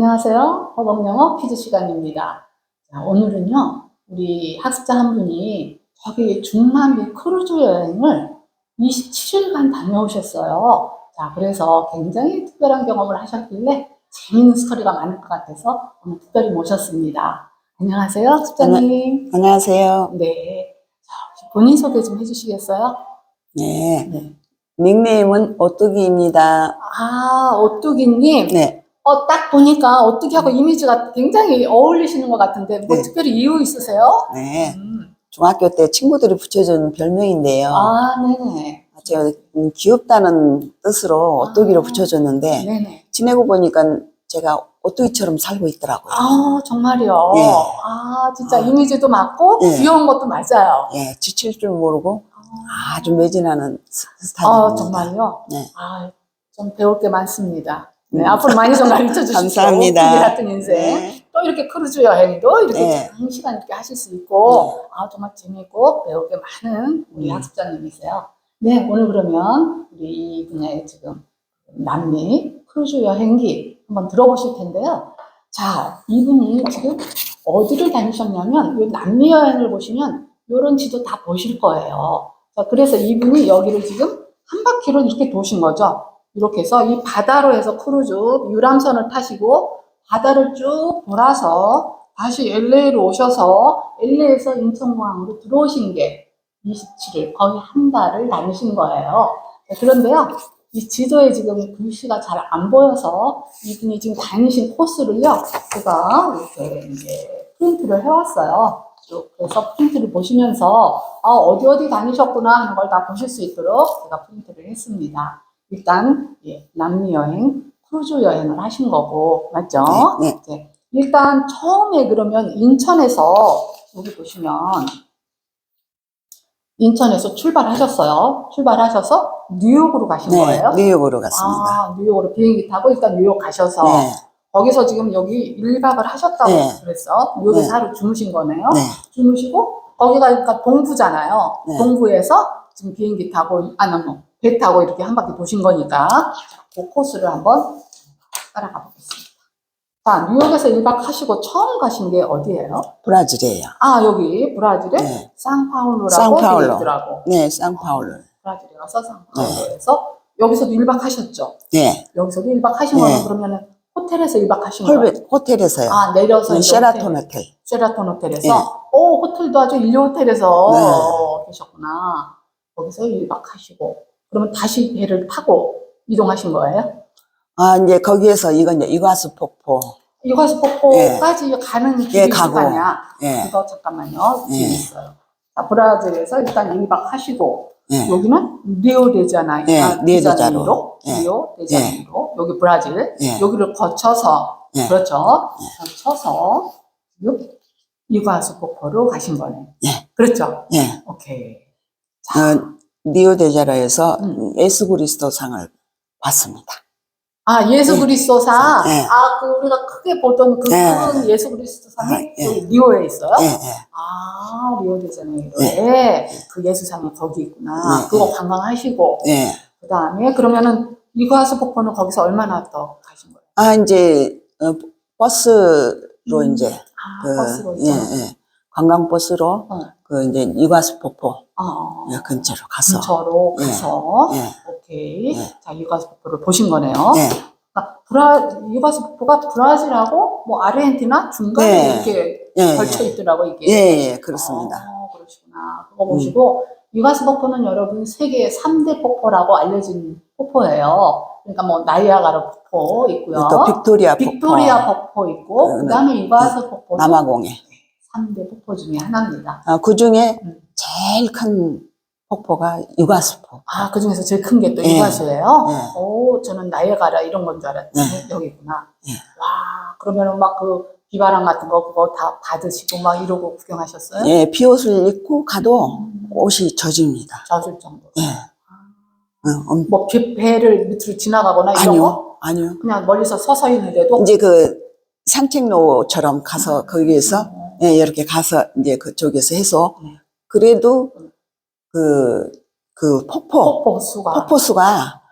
안녕하세요. 허벅영어 퀴즈 시간입니다. 자, 오늘은요, 우리 학습자 한 분이 저기 중남미 크루즈 여행을 27일간 다녀오셨어요. 자, 그래서 굉장히 특별한 경험을 하셨길래 재밌는 스토리가 많을 것 같아서 오늘 특별히 모셨습니다. 안녕하세요, 학습자님. 안녕하세요. 네. 본인 소개 좀 해주시겠어요? 네. 네. 닉네임은 오뚜기입니다. 아, 오뚜기님. 네. 어, 딱 보니까 오뚜기하고 이미지가 굉장히 어울리시는 것 같은데, 뭐 네. 특별히 이유 있으세요? 네. 음. 중학교 때 친구들이 붙여준 별명인데요. 아, 네네. 제가 음, 귀엽다는 뜻으로 오뚜기로 아. 붙여줬는데, 네네. 지내고 보니까 제가 오뚜기처럼 살고 있더라고요. 아, 정말요? 네. 아, 진짜 아. 이미지도 맞고, 네. 귀여운 것도 맞아요. 예, 지칠 줄 모르고 아, 아주 매진하는 스- 스타일입니다. 아, 정말요? 네. 아, 좀 배울 게 많습니다. 네, 음. 앞으로 많이 좀 가르쳐 주시죠. 감사합니다. 같은 인생. 네. 또 이렇게 크루즈 여행도 이렇게 네. 장시간 이렇게 하실 수 있고, 네. 아, 정말 재밌고 배울 게 많은 우리 음. 학습자님이세요. 네, 오늘 그러면 우리 이 분야의 지금 남미 크루즈 여행기 한번 들어보실 텐데요. 자, 이분이 지금 어디를 다니셨냐면, 이 남미 여행을 보시면 이런 지도 다 보실 거예요. 자, 그래서 이분이 여기를 지금 한 바퀴로 이렇게 도신 거죠. 이렇게 해서 이 바다로 해서 크루즈 유람선을 타시고 바다를 쭉 돌아서 다시 LA로 오셔서 LA에서 인천공항으로 들어오신 게 27일, 거의 한 달을 다니신 거예요. 네, 그런데요, 이 지도에 지금 글씨가 잘 안 보여서 이분이 지금 다니신 코스를요, 제가 이렇게 이제 프린트를 해왔어요. 쭉 그래서 프린트를 보시면서 아, 어디 어디 다니셨구나 하는 걸 다 보실 수 있도록 제가 프린트를 했습니다. 일단 예, 남미 여행, 크루즈 여행을 하신 거고 맞죠? 네. 네. 일단 처음에 그러면 인천에서 여기 보시면 인천에서 출발하셨어요. 출발하셔서 뉴욕으로 가신 네. 거예요? 뉴욕으로 갔습니다. 아, 뉴욕으로 비행기 타고 일단 뉴욕 가셔서 네. 거기서 지금 여기 1박을 하셨다고 네. 그랬어. 뉴욕에서 네. 하루 주무신 거네요. 네. 주무시고 거기가 그러니까 동부잖아요. 네. 동부에서 지금 비행기 타고 아니 뭐 배 타고 이렇게 한 바퀴 도신 거니까 그 코스를 한번 따라가 보겠습니다. 자, 뉴욕에서 1박 하시고 처음 가신 게 어디예요? 브라질이에요. 아, 여기 브라질의 네. 상파울루라고 상파울루. 있더라고. 네, 상파울루. 브라질에 가서 상파울루에서 여기서도 1박 하셨죠? 네. 여기서도 1박 하신 네. 거는 그러면은 호텔에서 1박 하신 거예요? 호텔에서요. 아, 내려서 네, 쉐라톤 호텔. 호텔. 쉐라톤 호텔에서 네. 오 호텔도 아주 일류 호텔에서 네. 계셨구나. 거기서 1박 하시고 그러면 다시 배를 타고 이동하신 거예요? 아, 이제 거기에서 이건 이제 이과수 폭포. 이과수 폭포까지 가는 길이 예, 있을 가고. 거 아니야? 예. 이거 잠깐만요. 예. 뒤에 있어요. 자, 브라질에서 일단 1박 하시고 예. 여기는 리오데자나이 예, 아, 리오데자네이로. 예. 리오데자네이로 여기 브라질 예. 여기를 거쳐서 예. 그렇죠 거쳐서 육 이과수 폭포로 가신 거네 예. 그렇죠 예. 오케이 어, 리오데자라에서 음. 예수 그리스도 상을 받습니다. 아 예수 그리스도상 예. 아그 우리가 크게 보던 그 예. 큰 예수 그리스도상이 아, 예. 여기 리오에 있어요 예, 예. 아 리오 데자네이로에 그 예수상이 거기 있구나 네, 그거 네. 관광하시고 예. 그 다음에 그러면은 이과수 폭포는 거기서 얼마나 더 가신 거예요? 아, 이제, 어, 버스로 음. 이제, 아, 그, 버스로 예, 예. 관광버스로, 어. 그 이제 이과수 폭포 어, 예, 근처로 가서. 근처로 예. 가서 예. 오케이 예. 자 이과수 폭포를 보신 거네요. 예. 그러니까 브라 이과수 폭포가 브라질하고 뭐 아르헨티나 중간에 네. 이렇게 예, 걸쳐 예. 있더라고 이게. 예, 예, 그렇습니다. 음. 어, 그러시구나. 그거 보시고 이과수 폭포는 여러분 세계 3대 폭포라고 알려진 폭포예요. 그러니까 뭐 나이아가라 폭포 있고요. 또 빅토리아 폭포. 빅토리아 폭포 있고 네, 그다음에 이과수 폭포는 남아공에. 3대 폭포 중에 하나입니다. 아, 그 중에 음. 제일 큰 폭포가 폭포. 아, 그 중에서 제일 큰 게 또 예. 이과수예요? 예. 오, 저는 나이아가라 이런 건 줄 알았더니 예. 여기구나. 예. 와, 그러면은 막 그 비바람 같은 거 그거 다 받으시고 막 이러고 구경하셨어요? 예, 비옷을 입고 가도 음, 옷이 젖습니다. 젖을 정도. 예. 어, 엄- 뭐 배, 배를 밑으로 지나가거나 이런 거? 아니요, 아니요. 그냥 멀리서 서서 있는데도? 이제 그 산책로처럼 가서 거기에서 어, 예, 이렇게 가서 이제 그쪽에서 해서 네. 그래도 그, 그 폭포, 폭포 수가. 폭포수가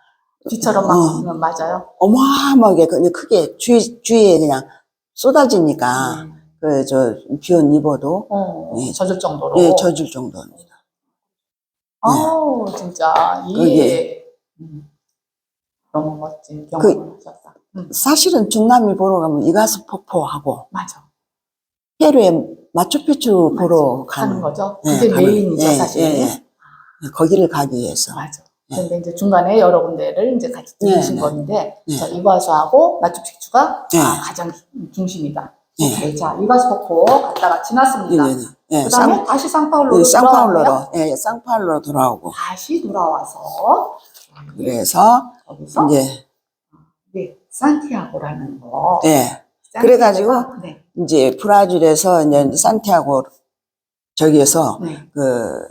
뒤처럼 막 어. 음, 맞아요. 어마어마하게 그냥 크게 주위, 주위에 그냥 쏟아지니까 네. 그저 비옷 입어도 어, 예. 젖을 정도로. 예, 젖을 정도입니다. 아우 진짜 그게- 음, 너무 멋진 그 경험을 하셨다. 음, 사실은 중남미 보러 가면 이가수 폭포하고 맞아. 페루에 마추픽추 보러 가는 거죠. 예, 그게 가는- 메인이죠 예, 사실. 예, 예. 거기를 가기 위해서. 맞아. 예. 근데 이제 중간에 여러 군데를 이제 같이 들으신 네, 네. 건데, 네. 자, 이과수하고 마추픽추가 네. 아, 가장 중심이다. 네. 오케이. 자, 이과수 폭포 갔다가 지났습니다. 예, 예, 예. 그 다음에 상, 다시 상파울로로 예. 상파울로로, 예, 상파울로로 돌아오고. 다시 돌아와서 그래서 거기서 이제, 네, 산티아고라는 거. 예, 산티아고가- 그래가지고 네, 이제 브라질에서 이제 산티아고 저기에서 네. 그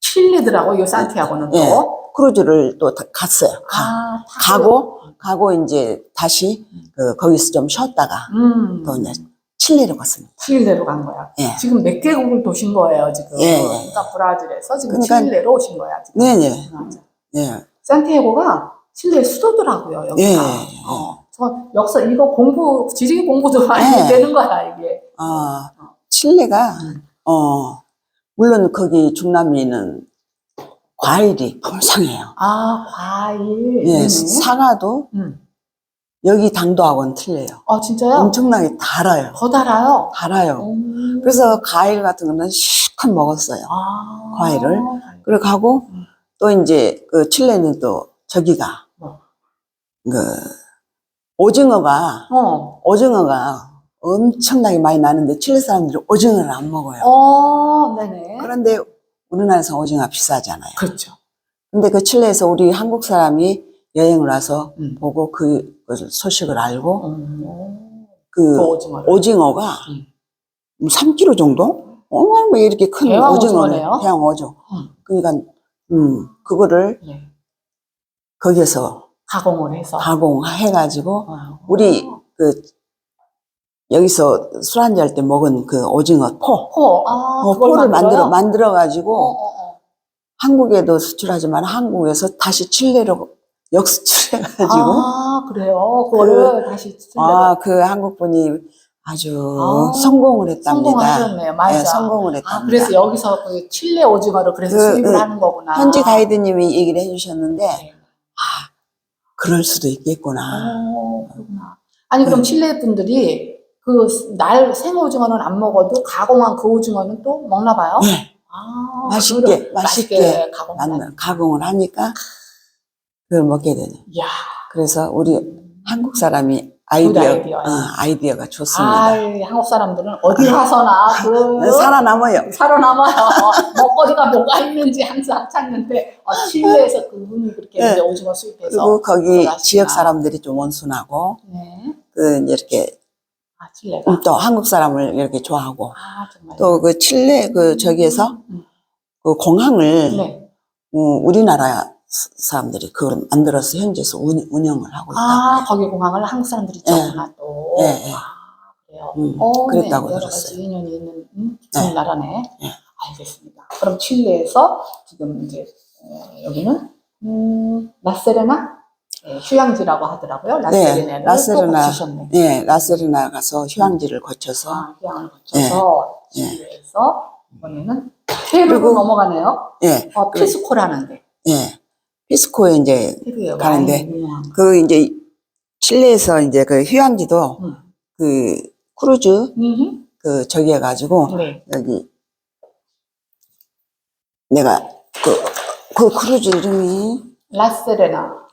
칠레더라고 이 산티아고는 또. 예. 크루즈를 또 다- 갔어요. 가, 아, 타고. 가고 가고 이제 다시 그 거기서 좀 쉬었다가 음, 또 이제 칠레로 갔습니다. 칠레로 간 거야. 예. 지금 몇 개국을 도신 거예요, 지금. 예, 예, 예. 그러니까 브라질에서 지금 그러니까- 칠레로 오신 거야, 지금. 네네. 맞아. 예. 산티아고가 칠레 수도더라고요, 여기가. 예, 예, 예. 어, 저 역사 이거 공부 지리 공부도 많이 예. 되는 거야 이게. 아, 칠레가 음. 어 물론 거기 중남미는 과일이 풍성해요. 아 과일. 예, 네네. 사과도 음. 여기 당도하고는 틀려요. 아 진짜요? 엄청나게 달아요. 더 달아요. 달아요. 음. 그래서 과일 같은 거는 실컷 먹었어요. 아, 과일을? 그리고 가고 음. 또 이제 그 칠레는 또 저기가 뭐? 그 오징어가 어. 오징어가 엄청나게 많이 나는데 칠레 사람들이 오징어를 안 먹어요. 어, 네네. 그런데 우리나라에서 오징어 비싸잖아요. 그렇죠. 근데 그 칠레에서 우리 한국 사람이 여행을 와서 음. 보고 그, 그 소식을 알고 어. 그그 오징어를. 오징어 가 음. 3kg 정도? 얼마나 이렇게 큰 오징어를? 대왕 오징어. 음. 그러니까 음 그거를 네. 거기에서 가공을 해서. 가공해가지고 어. 우리 그 여기서 술 한잔 할때 먹은 그 오징어 포, 포. 아, 어, 포를 만들어요? 만들어 만들어 어, 가지고 어, 어. 한국에도 수출하지만 한국에서 다시 칠레로 역수출해 가지고 아, 그래요. 그거를 다시 칠레로. 아 그 한국 분이 아주 아, 성공을 했답니다. 성공하셨네요. 맞아. 네, 성공을 아, 했답니다. 그래서 여기서 그 칠레 오징어를 그래서 그, 수입을 그, 하는 거구나. 현지 가이드님이 얘기를 해 주셨는데 네. 그럴 수도 있겠구나. 어, 그렇구나. 아니, 그럼 네. 칠레 분들이 그 날 생오징어는 안 먹어도 가공한 그 오징어는 또 먹나 봐요? 네, 아, 맛있게, 그거를 맛있게 가공한. 만- 가공을 하니까 그걸 먹게 되네. 이야. 그래서 우리 한국 사람이 아이디어, 아이디어요. 어, 아이디어가 좋습니다. 아이, 한국 사람들은 어디 가서나 그 네, 살아남아요. 살아남아요. 먹거리가 뭐가 있는지 항상 찾는데 어, 칠레에서 그분이 그렇게 네. 이제 오징어 수입해서 그리고 거기 하시구나. 지역 사람들이 좀 온순하고 네. 그 이제 이렇게 아 칠레가 또 한국 사람을 이렇게 좋아하고 아 또 그 칠레 그 저기에서 음. 그 공항을 네. 어, 우리나라 사- 사람들이 그걸 만들어서 현지에서 운, 운영을 하고 있다. 아 거기 공항을 한국 사람들이 지었구나 또. 예, 예. 아 그래요. 음, 어, 그랬다고 네. 여러 들었어요. 가지 인연이 있는 음, 좋은 네. 나라네. 예. 알겠습니다. 그럼 칠레에서 지금 이제 어, 여기는 음, 라세레나 예, 휴양지라고 하더라고요. 라세레나를 또 라세레나. 거치셨네. 네, 라세르나 가서 휴양지를 거쳐서 아, 휴양을 거쳐서 예. 칠레에서 이번에는 페루로 그리고- 넘어가네요. 예, 어, 피스코라는데 예. 피스코에 이제 페루에 가는데 와인이 유명한 거. 그 이제 칠레에서 이제 그 휴양지도 음. 그 크루즈 음. 그 저기 해가지고 네. 여기 내가 그, 그 크루즈 이름이 라세레나가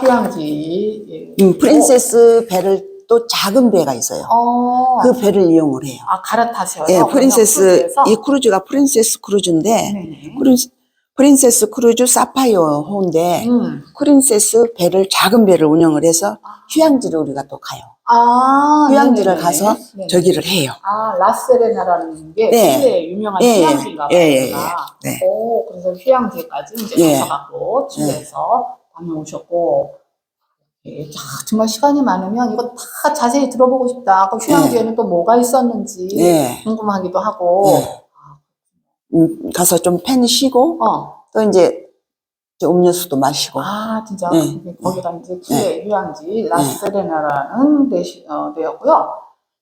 휴양지. 예. 음, 프린세스 배를 또 작은 배가 있어요. 어. 그 배를 이용을 해요. 아 갈아타셔서. 예, 프린세스? 이 크루즈가 프린세스 크루즈인데 네네. 프린스, 프린세스 크루즈 사파이어 호인데 음. 프린세스 배를 작은 배를 운영을 해서 휴양지를 우리가 또 가요. 아. 휴양지를 네네네. 가서 네네. 저기를 해요. 아 라세레나라는 게 네. 칠레의 유명한 예, 예. 휴양지인가 봐요. 예, 예, 예. 아, 네. 오, 그래서 휴양지까지 이제 예. 가셔갖고 칠레에서 다녀오셨고. 예, 자, 정말 시간이 많으면 이거 다 자세히 들어보고 싶다. 그 휴양지에는 또 뭐가 있었는지 예. 궁금하기도 하고. 예. 음, 가서 좀펜 쉬고 어, 또 이제 이제 음료수도 마시고. 아, 진짜. 네. 그게 거기가 이제 키의 휴양지 라세레나라는 데시, 어, 데였고요.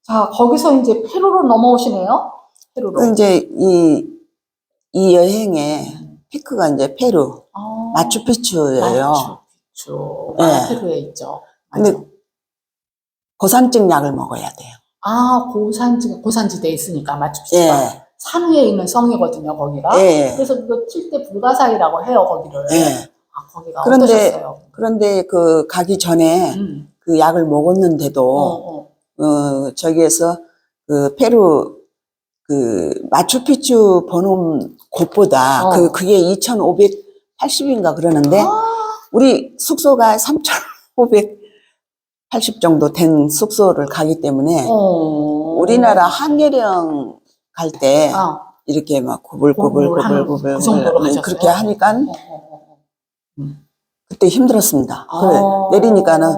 자, 거기서 이제 페루로 넘어오시네요. 페루로. 그 이제 이, 이 여행의 피크가 이제 페루, 어, 마추픽추예요. 마추픽추. 아, 네. 페루에 있죠. 맞아. 근데 고산증 약을 먹어야 돼요. 아, 고산지, 고산지대에 있으니까 마추픽추가. 예, 산 위에 있는 성이거든요, 거기가. 예, 그래서 그거 칠대 불가사이라고 해요, 거기를. 예. 아, 거기가 그런데 어떠셨어요? 그런데 그 가기 전에 음. 그 약을 어, 먹었는데도, 어. 어, 저기에서 그 페루 그 마추픽추 보는 곳보다 어. 그, 그게 2,580인가 그러는데, 아, 우리 숙소가 3,580 정도 된 숙소를 가기 때문에, 어. 우리나라 한계령 갈때 아, 이렇게 막 구불구불 구불구불 그 정도로 네, 하셨어요? 그렇게 하니까 어, 어, 어. 그때 힘들었습니다. 아. 그래, 내리니까는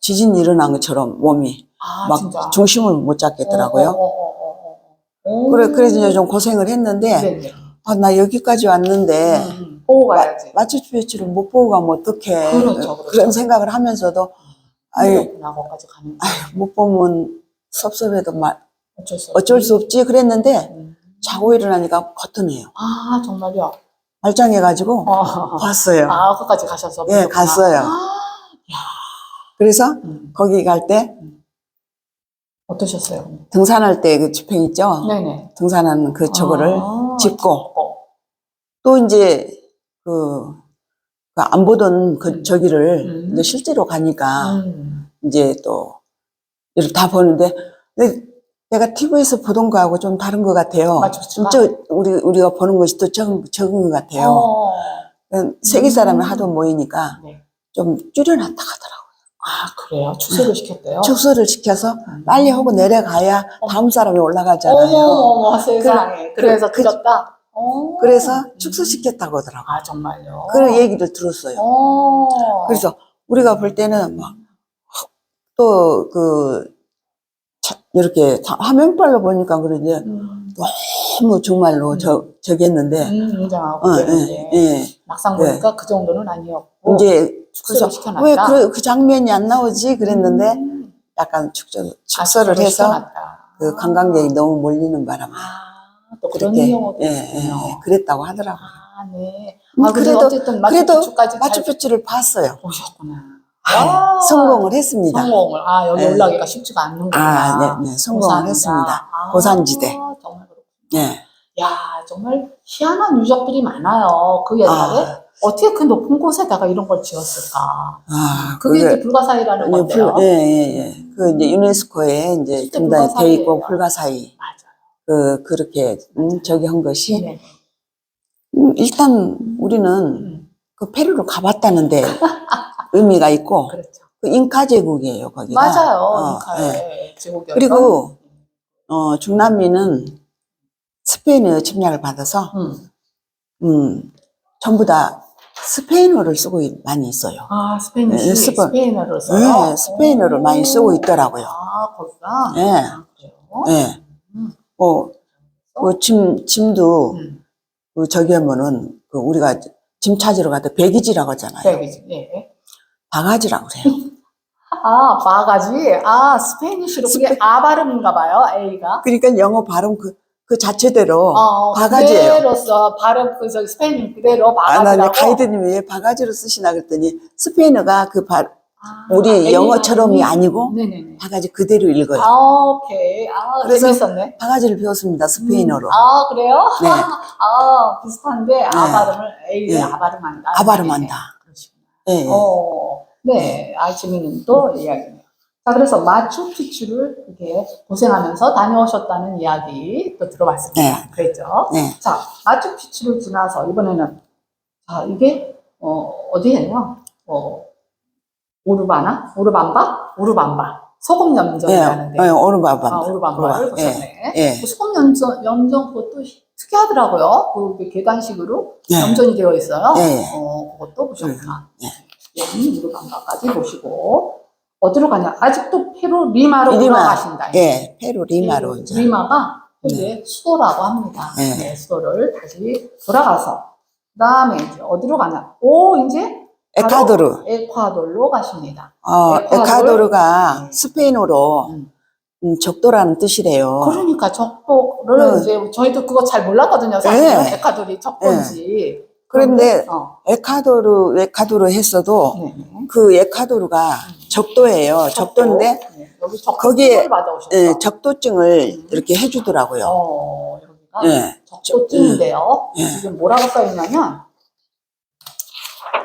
지진 일어난 것처럼 몸이 아, 막 진짜. 중심을 못 잡겠더라고요. 어, 어, 어, 어, 어, 어. 그래, 그래서 이제 좀 고생을 했는데, 네네. 아, 나 여기까지 왔는데, 음, 음. 보고 가야지. 마추픽추를 못 보고 가면 어떡해. 그렇죠, 그렇죠. 런 생각을 하면서도, 거. 못 보면 섭섭해도 말, 어쩔 수 어쩔 수 없지. 그랬는데, 음. 자고 일어나니까 거뜬해요. 아, 정말요? 말짱해가지고, 어. 봤어요. 아, 거기까지 가셔서. 예, 보셨구나. 갔어요. 아, 그래서 음. 거기 갈 때 어떠셨어요? 등산할 때 그 지평 있죠? 네네. 등산하는 그 저거를 아, 짚고 짚고. 또 이제 그, 그안 보던 그 음. 저기를 음. 이제 실제로 가니까 음. 이제 또 이렇게 다 보는데 근데 내가 TV에서 보던 거하고 좀 다른 것 같아요. 마추픽추가? 진짜 우리 우리가 보는 것이 또 적은 적은 것 같아요. 어. 세계 사람이 음. 하도 모이니까 네. 좀 줄여놨다 하더라고요. 아, 그래요? 축소를 시켰대요? 축소를 시켜서 음. 빨리 하고 내려가야 다음 사람이 올라가잖아요. 어머, 세상에. 그- 그래서 그- 그렸다? 어. 그래서 음. 축소시켰다고 하더라고요. 아, 정말요? 그런 얘기를 들었어요. 어. 그래서 우리가 볼 때는 막 또 그 이렇게 다- 화면빨로 보니까 그러지 음, 너무 정말로 음. 저 저기 했는데 음, 굉장하고 어, 예, 예. 막상 네. 보니까 그 정도는 아니었고 이제 그래서. 왜 그 그 장면이 안 나오지 그랬는데 음. 약간 축소 아, 축소를 축소를 해서 시켜놨다. 그 관광객이 너무 몰리는 바람에 아, 또 그런 그렇게 경우도 예, 예. 예, 그랬다고 하더라고요. 아, 네. 음, 아, 그래도 그래도- 어쨌든 마추픽추까지 잘 마추픽추를 봤어요. 보셨구나. 아, 와. 성공을 했습니다. 성공을. 아, 여기 네. 올라가기가 쉽지가 않는구나. 아, 네, 네, 성공을 고산이다. 했습니다. 아, 고산지대. 정말 그렇구나. 예. 야, 정말 희한한 유적들이 많아요. 그 옛날에. 아, 어떻게 그 높은 곳에다가 이런 걸 지었을까? 아, 그게 그게 이제 불가사의라는 예, 건데요. 불- 예, 예, 예. 그 이제 유네스코에 이제 등단에 돼 있고. 불가사의 맞아요. 그 그렇게 음, 저기 한 것이 네. 음, 일단 우리는 음, 그 페루를 가봤다는데 의미가 있고 그렇죠. 그 잉카 제국이에요 거기가. 맞아요. 어, 인카의 예. 제국이었던. 그리고 어, 중남미는 스페인의 침략을 받아서 음. 음, 전부 다 스페인어를 쓰고 있- 많이 있어요. 아, 스페인시, 네, 스페- 스페 인어를 써요? 네, 스페인어를 오. 많이 쓰고 있더라고요. 아, 거기가? 예. 아? 예. 음. 어, 그 짐, 짐도 음. 그 저기 하면은 그 우리가 짐 찾으러 갔다 배기지라고 하잖아요. 여기지. 예. 바가지라고 그래요. 아, 바가지. 아, 스페니쉬로 그게 아 발음인가 봐요, A가. 그러니까 영어 발음 그, 그 자체대로 어, 바가지예요. 그대로서 발음 그 저기 스페인 그대로 아, 나 바가지라고. 가이드님이 왜 바가지로 쓰시나 그랬더니 스페인어가 그 바, 아, 우리 A 영어처럼이 아니고 네네네. 바가지 그대로 읽어요. 아, 오케이. 아, 그래서 재밌었네. 바가지를 배웠습니다. 스페인어로. 음, 아, 그래요? 네. 아, 비슷한데 아 네. 발음을 A를 네. 아 발음 한다. 아 발음한다. 그러시구나. 예. 예. 어, 네, 아 재밌는 또 이야기네요. 자, 그래서 마추픽추를 이렇게 고생하면서 다녀오셨다는 이야기 또 들어봤습니다. 네. 그랬죠? 네. 자, 마추픽추를 지나서 이번에는 자 이게 어 어디예요? 어 오르바나? 오르밤바? 오르밤바. 소금 예. 염전이라는 데. 예. 오르바바. 아, 오르밤바를 오르바. 보셨네. 예. 그 소금 염전, 염전 그것도 특이하더라고요. 그 계단식으로 예. 염전이 되어 있어요. 예, 예. 어, 그것도 보셨구나. 예. 예. 오르밤바까지 보시고 어디로 가냐? 아직도 페루 리마로 리마. 돌아가신다. 예. 페루 리마로 페루 이제. 리마가 이제 수도라고 합니다. 네. 네, 수도를 다시 돌아가서 그다음에 이제 어디로 가냐? 오 이제 에콰도르. 에콰도르로 가십니다. 어, 에콰도르. 에콰도르가 네. 스페인어로 음. 음, 적도라는 뜻이래요. 그러니까 적도를 어. 이제 저희도 그거 잘 몰랐거든요. 사실은 네. 에콰도르이 적도인지. 그런데 어, 에콰도르, 에콰도르 했어도 네, 네. 그 에콰도르가 적도예요. 적도인데 네, 여기 적도 거기에. 예, 적도증을 음. 이렇게 해주더라고요. 어, 여기가 예. 적도증인데요. 예. 지금 뭐라고 써 있냐면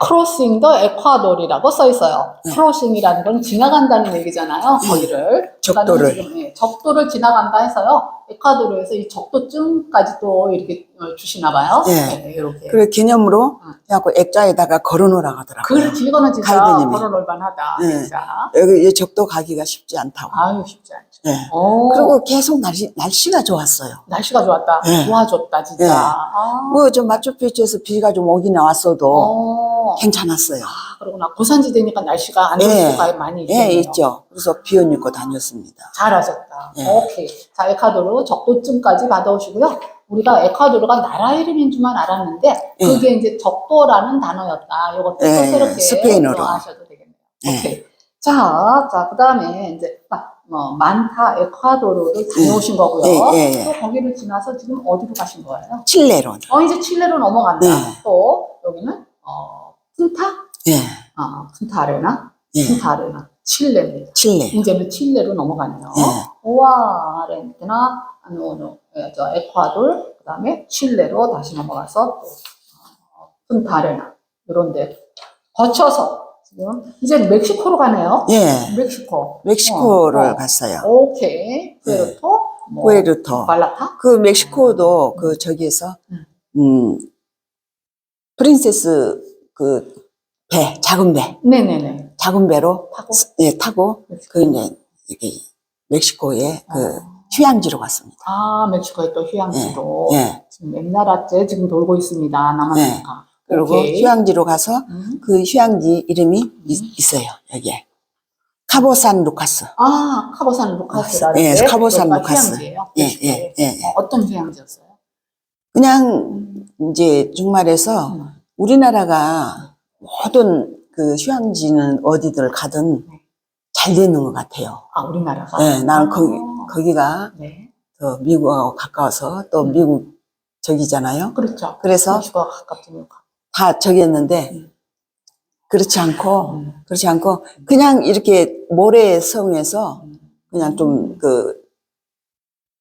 crossing the Ecuador이라고 써 있어요. 네. crossing이라는 건 지나간다는 얘기잖아요. 거기를. 적도를. 지금, 예, 적도를 지나간다 해서요. 에콰도르에서 이 적도증까지 또 이렇게 어, 주시나 봐요. 예. 네, 이렇게. 그래 기념으로 음. 해갖고 액자에다가 걸어놓으라고 하더라고요. 그렇지, 이거는 진짜 가이드님이. 걸어놓을 만하다. 네. 진짜. 여기 이 적도 가기가 쉽지 않다고. 아유, 쉽지 않죠. 예. 오, 그리고 계속 날씨, 날씨가 좋았어요. 날씨가 좋았다. 네. 도와줬다, 진짜. 네. 아. 뭐, 저 마추픽추에서 비가 좀 오긴 왔어도 어. 괜찮았어요. 아, 그러구나. 고산지대니까 날씨가 안 좋을 예. 수가 많이 예, 있겠네요. 있죠. 그래서 비옷 입고 다녔습니다. 잘하셨다. 예. 오케이. 자, 에콰도르 적도증까지 받아오시고요. 우리가 에콰도르가 나라 이름인 줄만 알았는데 예. 그게 이제 적도라는 단어였다. 이것도 또 예, 새롭게 스페인어로. 또 아셔도 되겠네요. 예. 오케이. 자, 자, 그 다음에 이제 막, 뭐, 만타 에콰도르를 다녀오신 거고요. 예, 예, 예. 또 거기를 지나서 지금 어디로 가신 거예요? 칠레로. 어, 이제 칠레로 넘어간다. 네. 또 여기는 어, 푼타? 예, 아, 푼타 아레나? 예. 푼타 아레나. 칠레입니다. 칠레. 이제는 칠레로 넘어가네요. 예. 오와 아르헨티나, 아노노, 예, 저 에콰도르, 그 다음에 칠레로 다시 넘어가서 또 어, 푼타레나 이런데 거쳐서 지금 이제 멕시코로 가네요. 예. 멕시코. 멕시코를 어, 어. 갔어요. 오케이. 푸에르토, 뭐, 푸에르토. 말라타. 그 멕시코도 그 저기에서, 음. 음, 프린세스 그 배, 작은 배, 네네네. 작은 배로 타고. 예, 타고 멕시코. 그 이제 여기 멕시코의 그 어. 휴양지로 갔습니다. 아, 멕시코의 또 휴양지로 예. 지금 맨나라째 지금 돌고 있습니다. 남아메리카. 그리고 오케이. 휴양지로 가서 음. 그 휴양지 이름이 있, 있어요. 여기에. 카보산 루카스. 아, 카보산 루카스라는 예, 데 카보산 루카스. 휴양지예요. 예, 멕시코에. 예, 예, 예. 어, 어떤 휴양지였어요? 그냥 이제 중말에서 음. 우리나라가 모든 그 휴양지는 어디들 가든 네. 잘 되는 것 같아요. 아, 우리나라가. 네, 나는 아, 거기, 거기가 네, 더 미국하고 가까워서 또 음. 미국 저기잖아요. 그렇죠. 그래서. 다 저기 했는데 음. 그렇지 않고 음. 그렇지 않고 그냥 이렇게 모래성에서 음. 그냥 좀 그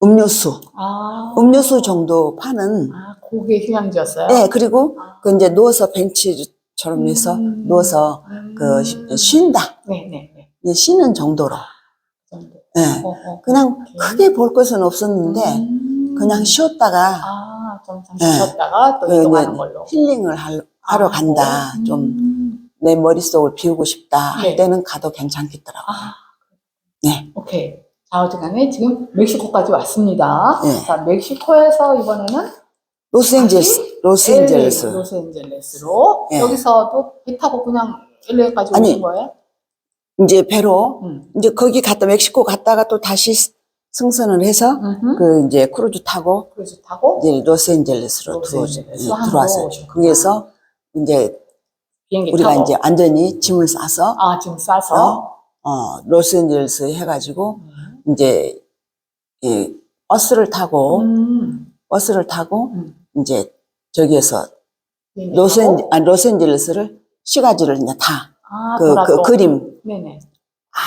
음료수 아, 음료수 정도 파는 아, 고개 휴양지였어요? 예 그리고 아. 그 이제 누워서 벤치처럼 해서 음. 누워서 음. 그 쉬- 쉰다 네, 네, 네. 이제 쉬는 정도로 그 정도. 예 어, 어. 그냥 오케이. 크게 볼 것은 없었는데 음. 그냥 쉬었다가 아, 좀 잠시 네. 쉬었다가 또그 이동하는 이제 걸로. 힐링을 할- 하러 아, 간다 음. 좀 내 머릿속을 비우고 싶다 할 네. 때는 가도 괜찮겠더라고요. 아, 네. 오케이. 자, 어쨌간에 지금 멕시코까지 왔습니다. 네. 자, 멕시코에서 이번에는 로스앤젤레스, 로스앤젤레스. LA, 로스앤젤레스로 예. 여기서도 배 타고 그냥 LA까지 아니, 오신 거예요? 이제 배로 응. 이제 거기 갔다 멕시코 갔다가 또 다시 스- 승선을 해서 음흠. 그 이제 크루즈 타고 그래서 타고 이제 로스앤젤레스로 로스앤젤레스. 한국으로 들어왔어요. 거기에서 이제 비행기 우리가 타고 이제 완전히 짐을 싸서 아 지금 싸서 어, 로스앤젤레스 해가지고 음. 이제 이 버스를 타고 음. 버스를 타고 음. 이제 저기에서 로스앤 타고. 아, 로스앤젤레스를 시가지를 이제 다 아, 그, 그 또. 그림 네네.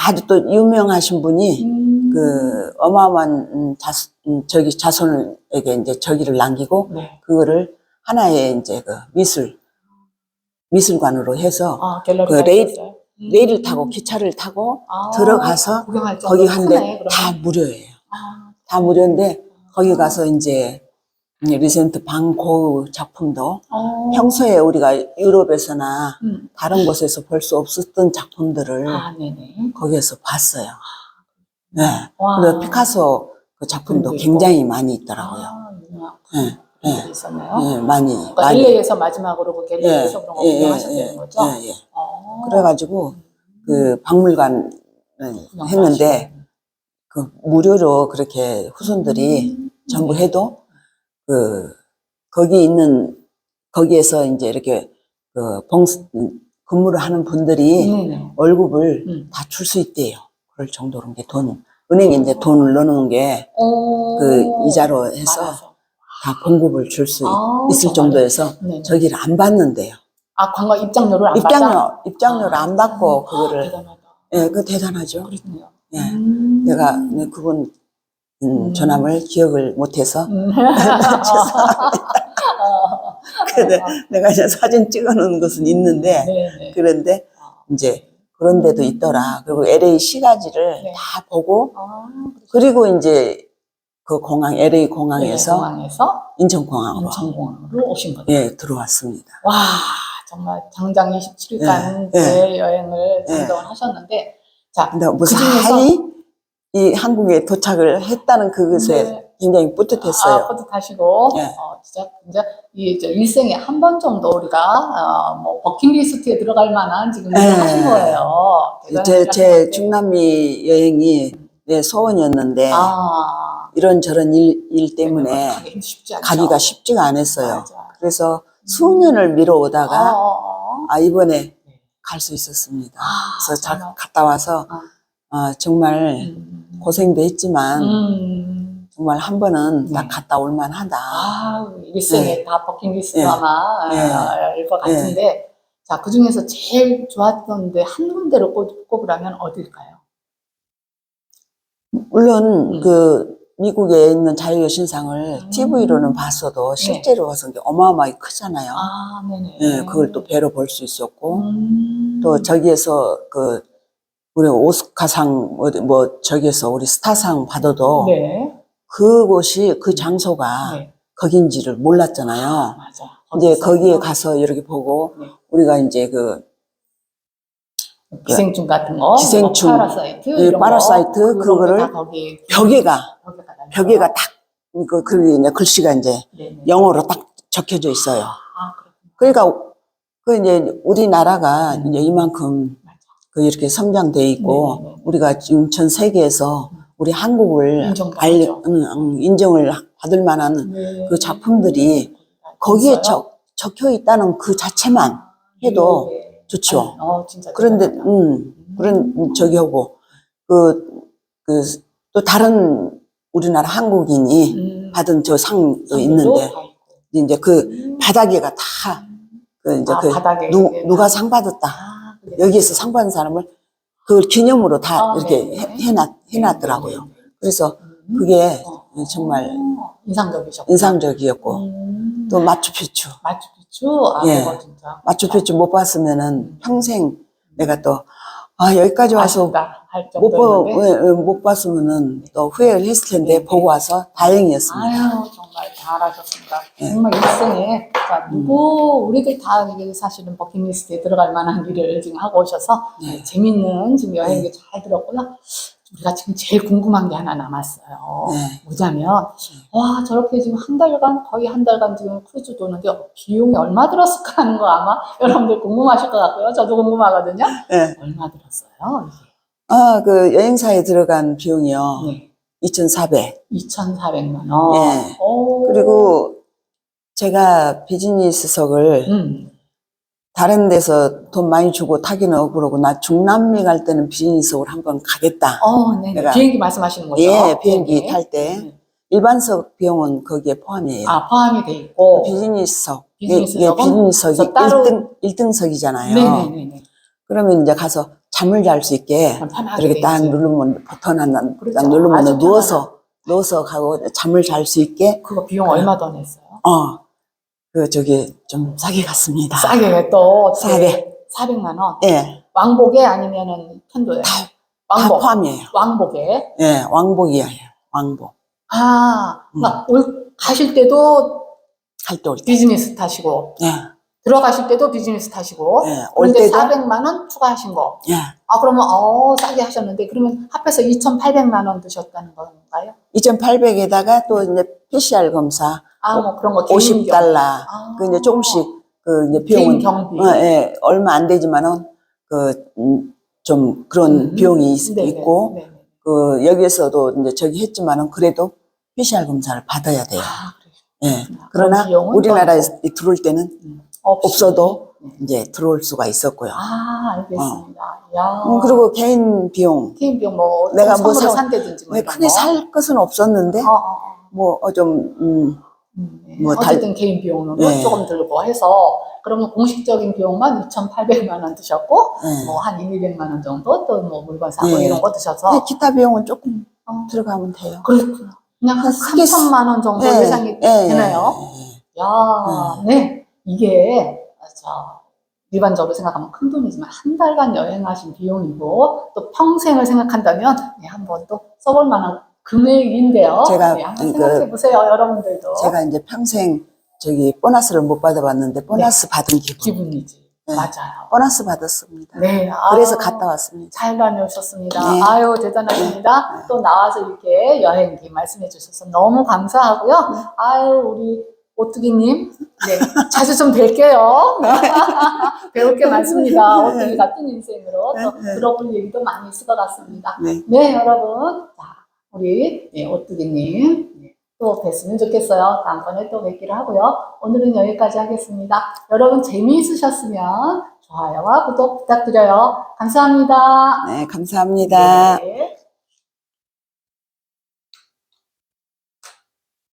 아주 또 유명하신 분이 음. 그 어마어마한 음, 자, 음, 저기 자손에게 이제 저기를 남기고 네. 그거를 하나의 이제 그 미술 미술관으로 해서 아 그 레일-? 음. 레일을 타고 기차를 타고 아, 들어가서 거기 정도로 한데 크네, 그러면. 다 무료예요. 아, 다 무료인데 거기 가서 이제 리센트 방고 작품도 어. 평소에 우리가 유럽에서나 음. 다른 곳에서 볼 수 없었던 작품들을 아. 거기에서 봤어요. 네. 와. 그리고 피카소 그 작품도 굉장히 많이 있더라고요. 아, 네. 그림들이 있었나요? 예, 많이. 그러니까 많이. LA에서 마지막으로 그 갤러리에서 그런 거 구경하셨다는 거죠? 예, 예. 어. 그래가지고 그 박물관을 구경 했는데. 그 무료로 그렇게 후손들이 음. 전부 해도 그 거기 있는 거기에서 이제 이렇게 그 봉, 근무를 하는 분들이 네네. 월급을 음. 다줄 수 있대요. 그럴 정도로 게 돈, 은행에 이제 돈을 넣는 게그 오. 이자로 해서 많아서. 다 공급을 줄수 아, 있을? 정도에서 네네. 저기를 안 받는데요. 아, 관광 입장료를 안 받아? 입장료, 입장료를 아, 안 받고 아, 그거를, 대단하다. 예, 그 대단하죠. 그렇네요. 예. 음. 내가 네, 그분 음, 음. 전함을 기억을 못해서 음. 근데 내가 이제 사진 찍어놓은 것은 있는데 네네. 그런데 이제 그런 데도 있더라. 그리고 LA 시가지를 네. 다 보고 아, 그리고 이제 그 공항 LA 공항에서 네, 공항에서 인천공항으로 인천공항으로 오신 거죠. 예 들어왔습니다. 와, 정말 장장 27일간 예, 대 여행을 예. 장정을 하셨는데, 자, 근데 그중에서- 하 이이 한국에 도착을 했다는 그것에 네. 굉장히 뿌듯했어요. 아, 뿌듯하시고, 예. 어, 진짜, 이제, 이, 저 일생에 한 번 정도 우리가, 어, 뭐, 버킷리스트에 들어갈 만한 지금 예. 하신 거예요. 제, 제. 중남미 여행이 내 소원이었는데 아, 이런저런 일, 일 때문에 가기 쉽지. 가기가 쉽지가 않았어요. 맞아. 그래서 수년을 미뤄오다가 어. 아 이번에 갈 수 있었습니다. 아, 그래서 잘. 갔다 와서 아. 아, 정말 음. 고생도 했지만 음. 정말 한 번은 네. 딱 갔다 올 만하다. 아, 일생에 다 버킷리스트 네. 아마 네. 아, 일것 같은데, 자, 그 중에서 제일 좋았던데 한 군데로 꼽, 꼽으라면 어딜까요? 물론 음. 그 미국에 있는 자유여신상을 음. TV로는 봤어도 실제로 와서 이게 어마어마하게 크잖아요. 아, 네네. 예, 그걸 또 배로 볼 수 있었고 음. 또 저기에서 그 우리 오스카상 어디 뭐 저기에서 우리 스타상 받아도 네. 그곳이 그 장소가 네. 거긴지를 몰랐잖아요. 맞아. 이제 거기에 가서 이렇게 보고 네. 우리가 이제 그 기생충 같은 거, 기생충, 뭐 파라사이트, 예, 파라사이트, 그거를 거기 벽에가 벽에가. 벽에가 딱 이거 그 이제 글씨가 이제 네네. 영어로 딱 적혀져 있어요. 아. 그러니까 그 이제 우리나라가 음. 이제 이만큼. 그 이렇게 성장돼 있고 네네네. 우리가 지금 전 세계에서 우리 한국을. 알리, 응, 응, 인정을 받을 만한 네. 그 작품들이 거기에 적, 적혀 있다는 그 자체만 해도 네, 네. 좋죠. 아니, 어. 그런데 대단하다. 음, 그런 저기 하고 그 그 또 다른 우리나라 한국인이 음, 받은 저 상도 있는데. 이제 그 음. 바닥에가 다그 이제 아, 그 누, 누가 다- 상 받았다 아. 여기에서 상 받은 사람을 그걸 기념으로 다 아, 이렇게 네. 해, 해놨 해놨더라고요. 네, 네, 네. 그래서 음. 그게 어, 정말 어, 인상적이셨고. 인상적이었고 음. 또 마추픽추 마추픽추. 아, 예. 그거 진짜. 마추픽추 못 봤으면은 평생 내가 또 아 여기까지 와서 못, 보, 정도였는데. 왜, 왜, 못 봤으면은 또 후회를 했을 텐데 네. 보고 와서 다행이었습니다. 아유 잘하셨습니다. 예. 정말 일생에 자 음. 누구 우리들 다 이게 사실은 버킷리스트에 들어갈 만한 일을 지금 하고 오셔서 네. 재밌는 지금 여행이 잘 들었고요. 우리가 지금 제일 궁금한 게 하나 남았어요. 네. 뭐냐면 와 저렇게 지금 한 달간 거의 한 달간 지금 크루즈 도는데 비용이 얼마 들었을까 하는 거 아마 여러분들 궁금하실 것 같고요. 저도 궁금하거든요. 네. 얼마 들었어요? 아, 그 여행사에 들어간 비용이요. 네. 2,400. 2,400만 원. 예. 오. 그리고 제가 비즈니스석을 음. 다른 데서 돈 많이 주고 타기는 억울하고 나 중남미 갈 때는 비즈니스석으로 한번 가겠다. 어, 네. 내가- 비행기 말씀하시는 거죠? 예, 비행기 탈때 네. 일반석 비용은 거기에 포함이에요. 아, 포함이 돼 있고. 비즈니스석. 비즈니스석은 예, 비즈니스석이 그래서 따로- 1등, 1등석이잖아요. 네네네네. 그러면 이제 가서 잠을 잘 수 있게 이렇게 딱 되지. 누르면 버튼 하나 딱 그렇죠. 누르면 아주 누워서 누워서 가고 잠을 잘 수 있게 그거 비용 얼마 더 냈어요? 어. 그 저기 좀 싸게 갔습니다. 싸게 또. 싸게. 400만 원. 예. 왕복에 아니면은 편도에? 다 왕복. 포함이에요. 왕복에. 예, 왕복이에요. 왕복. 아, 음. 그러니까 올, 가실 때도 갈 때 올 때. 비즈니스 타시고, 예. 들어가실 때도 비즈니스 타시고, 예. 올 그런데 때도 400만 원 추가하신 거. 예. 아, 그러면, 어, 싸게 하셨는데, 그러면 합해서 2,800만 원 드셨다는 건가요? 2,800에다가 또 이제 PCR 검사 아, 뭐 그런 거. 개인 50달러. 아. 그 이제 조금씩 그 이제 개인 비용은 경비. 어, 예, 얼마 안 되지만은 그좀 그런 음, 비용이 있, 네네, 있고 네네. 그 여기에서도 이제 저기 했지만은 그래도 PCR 검사를 받아야 돼요. 아, 그래요. 예. 그러나 비용은 우리나라에 또 들어올 때는 없이. 없어도 네. 이제 들어올 수가 있었고요. 아, 알겠습니다. 야. 음, 그리고 개인 비용 개인 비용 뭐 내가 뭐 사- 산다든지 뭐 네, 크게 거. 살 것은 없었는데 어, 어, 어. 뭐좀 음, 음, 네. 뭐 달- 어쨌든 개인 비용으로 네. 조금 들고 해서 그러면 공식적인 비용만 2,800만 원 드셨고 예. 뭐한 2, 200만 원 정도 또 뭐 물건 사고 네. 이런 거 드셔서 네, 기타 비용은 조금 어, 들어가면 돼요. 그렇구나. 그냥 한 크게 3천만 원 정도 예, 예상이 예, 예, 되네요. 예. 야, 네. 이게, 저, 일반적으로 생각하면 큰 돈이지만 한 달간 여행하신 비용이고 또 평생을 생각한다면 네, 한번 또 써볼 만한 금액인데요. 제가 네, 한번 그- 생각해 보세요, 여러분들도. 제가 이제 평생 저기 보너스를 못 받아봤는데 보너스 받은 기분. 기분이지. 네. 맞아요. 보너스 받았습니다. 네. 그래서 아유, 갔다 왔습니다. 잘 다녀오셨습니다. 네. 아유, 대단하십니다. 또 나와서 이렇게 여행기 말씀해 주셔서 너무 감사하고요. 네. 아유, 우리 오뚜기님. 네. 자주 좀 뵐게요. 배울 게 많습니다. 네. 오뚜기 같은 인생으로 또 네, 네. 들어볼 얘기도 많이 있을 것 같습니다. 네. 네, 여러분. 자, 우리 네, 오뚜기님. 네, 또 뵀으면 좋겠어요. 다음번에 또 뵙기를 하고요. 오늘은 여기까지 하겠습니다. 여러분 재미있으셨으면 좋아요와 구독 부탁드려요. 감사합니다. 네, 감사합니다. 네.